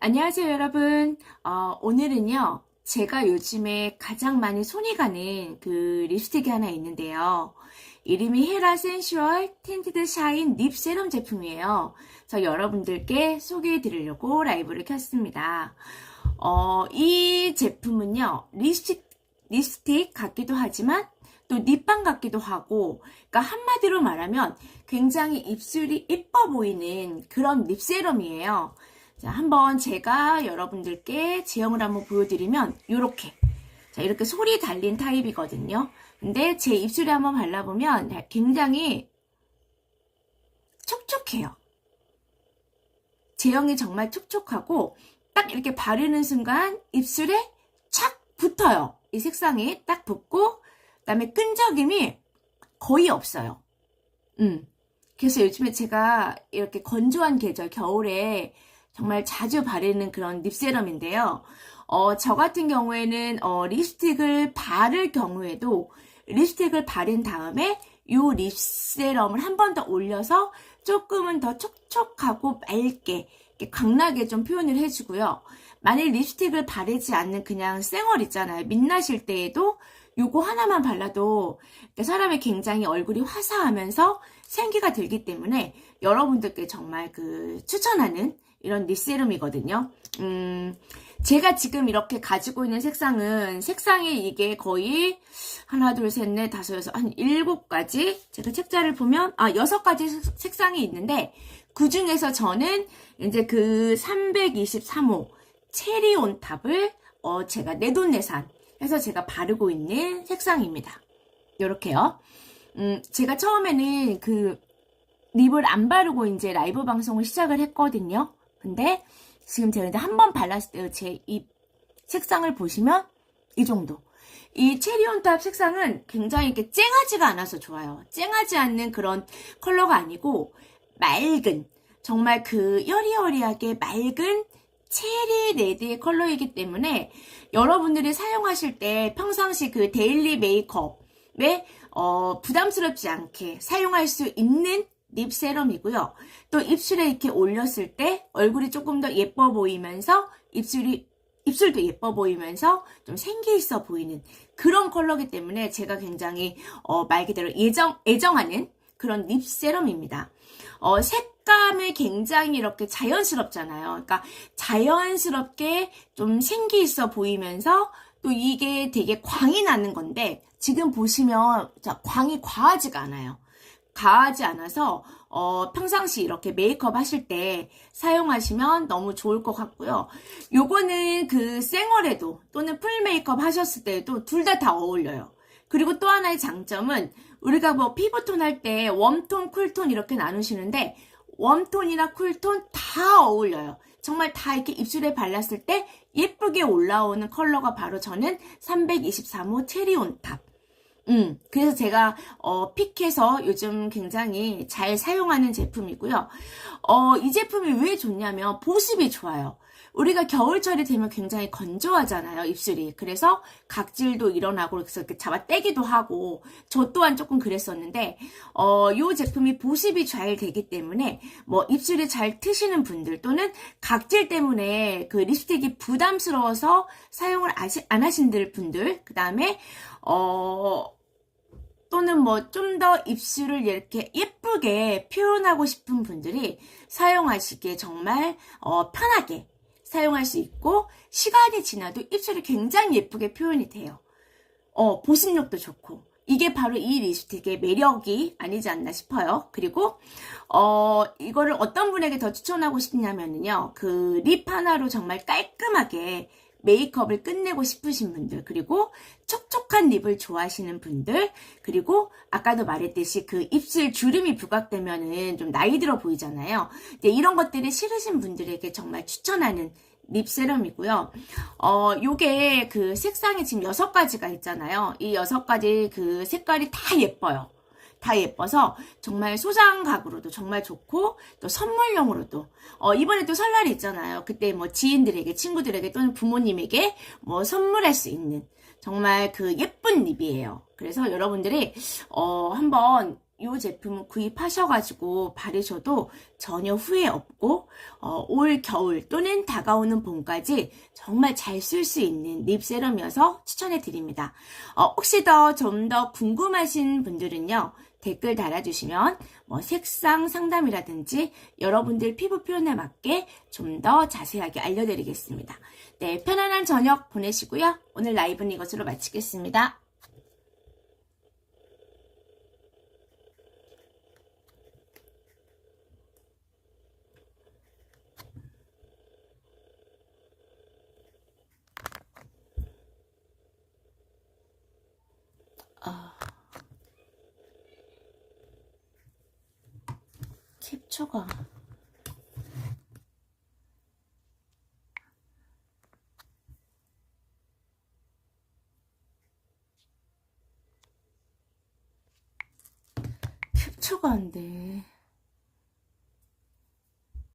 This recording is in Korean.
안녕하세요, 여러분. 어, 오늘은요, 제가 요즘에 가장 많이 손이 가는 그 립스틱이 하나 있는데요. 이름이 헤라 센슈얼 틴티드 샤인 립 세럼 제품이에요. 저 여러분들께 소개해 드리려고 라이브를 켰습니다. 어, 이 제품은요, 립스틱, 립스틱 같기도 하지만 또 립밤 같기도 하고, 그러니까 한마디로 말하면 굉장히 입술이 예뻐 보이는 그런 립 세럼이에요. 자, 한번 제가 여러분들께 제형을 한번 보여드리면 이렇게 자, 이렇게 솔이 달린 타입이거든요. 근데 제 입술에 한번 발라보면 굉장히 촉촉해요. 제형이 정말 촉촉하고 딱 이렇게 바르는 순간 입술에 착 붙어요. 이 색상이 딱 붙고 그다음에 끈적임이 거의 없어요. 음. 그래서 요즘에 제가 이렇게 건조한 계절 겨울에 정말 자주 바르는 그런 립세럼인데요. 어, 저 같은 경우에는 어, 립스틱을 바를 경우에도 립스틱을 바른 다음에 이 립세럼을 한 번 더 올려서 조금은 더 촉촉하고 맑게 광나게 좀 표현을 해주고요. 만일 립스틱을 바르지 않는 그냥 쌩얼 있잖아요. 민낯일 때에도 요거 하나만 발라도 사람이 굉장히 얼굴이 화사하면서 생기가 들기 때문에 여러분들께 정말 그 추천하는 이런 립세럼이거든요. 음, 제가 지금 이렇게 가지고 있는 색상은 색상이 이게 거의 하나, 둘, 셋, 넷, 다섯, 여섯, 한 일곱 가지. 제가 책자를 보면 아 여섯 가지 색상이 있는데 그 중에서 저는 이제 그 323호 체리 온탑을 어 제가 내돈내산 해서 제가 바르고 있는 색상입니다. 이렇게요. 음, 제가 처음에는 그 립을 안 바르고 이제 라이브 방송을 시작을 했거든요. 근데 지금 제가 한 번 발랐을 때제입 색상을 보시면 이 정도. 이 체리온탑 색상은 굉장히 이렇게 쨍하지가 않아서 좋아요. 쨍하지 않는 그런 컬러가 아니고 맑은 정말 그 여리여리하게 맑은 체리 레드의 컬러이기 때문에 여러분들이 사용하실 때 평상시 그 데일리 메이크업에 어, 부담스럽지 않게 사용할 수 있는 립 세럼이고요. 또 입술에 이렇게 올렸을 때 얼굴이 조금 더 예뻐 보이면서 입술이 입술도 예뻐 보이면서 좀 생기 있어 보이는 그런 컬러기 때문에 제가 굉장히 어, 말 그대로 예정 애정하는 그런 립 세럼입니다. 어, 색감이 굉장히 이렇게 자연스럽잖아요. 그러니까 자연스럽게 좀 생기 있어 보이면서 또 이게 되게 광이 나는 건데 지금 보시면 자, 광이 과하지가 않아요. 과하지 않아서 어, 평상시 이렇게 메이크업 하실 때 사용하시면 너무 좋을 것 같고요. 요거는 그 생얼에도 또는 풀 메이크업 하셨을 때도 둘다다 어울려요. 그리고 또 하나의 장점은 우리가 뭐 피부톤 할 때 웜톤, 쿨톤 이렇게 나누시는데 웜톤이나 쿨톤 다 어울려요. 정말 다 이렇게 입술에 발랐을 때 예쁘게 올라오는 컬러가 바로 저는 323호 체리 온탑. 음, 그래서 제가, 어, 픽해서 요즘 굉장히 잘 사용하는 제품이고요. 어, 이 제품이 왜 좋냐면 보습이 좋아요. 우리가 겨울철이 되면 굉장히 건조하잖아요, 입술이. 그래서 각질도 일어나고, 그래서 이렇게 잡아 떼기도 하고, 저 또한 조금 그랬었는데, 어, 요 제품이 보습이 잘 되기 때문에, 뭐, 입술이 잘 트시는 분들 또는 각질 때문에 그 립스틱이 부담스러워서 사용을 아시, 안 하신 분들, 그 다음에, 어, 또는 뭐 좀 더 입술을 이렇게 예쁘게 표현하고 싶은 분들이 사용하시기에 정말 어, 편하게 사용할 수 있고 시간이 지나도 입술이 굉장히 예쁘게 표현이 돼요. 어, 보습력도 좋고 이게 바로 이 립스틱의 매력이 아니지 않나 싶어요. 그리고 어, 이거를 어떤 분에게 더 추천하고 싶냐면요. 그 립 하나로 정말 깔끔하게 메이크업을 끝내고 싶으신 분들, 그리고 촉촉한 립을 좋아하시는 분들, 그리고 아까도 말했듯이 그 입술 주름이 부각되면은 좀 나이 들어 보이잖아요. 이런 것들이 싫으신 분들에게 정말 추천하는 립 세럼이고요. 어, 요게 그 색상이 지금 여섯 가지가 있잖아요. 이 여섯 가지 그 색깔이 다 예뻐요. 다 예뻐서 정말 소장각으로도 정말 좋고 또 선물용으로도 어, 이번에 또 설날이 있잖아요. 그때 뭐 지인들에게 친구들에게 또는 부모님에게 뭐 선물할 수 있는 정말 그 예쁜 립이에요. 그래서 여러분들이 어, 한번 이 제품을 구입하셔가지고 바르셔도 전혀 후회 없고 어, 올 겨울 또는 다가오는 봄까지 정말 잘 쓸 수 있는 립 세럼이어서 추천해 드립니다. 어, 혹시 더 좀더 궁금하신 분들은요 댓글 달아주시면 뭐 색상 상담이라든지 여러분들 피부 표현에 맞게 좀 더 자세하게 알려드리겠습니다. 네 편안한 저녁 보내시고요 오늘 라이브는 이것으로 마치겠습니다. 캡처가 캡처가 안 돼.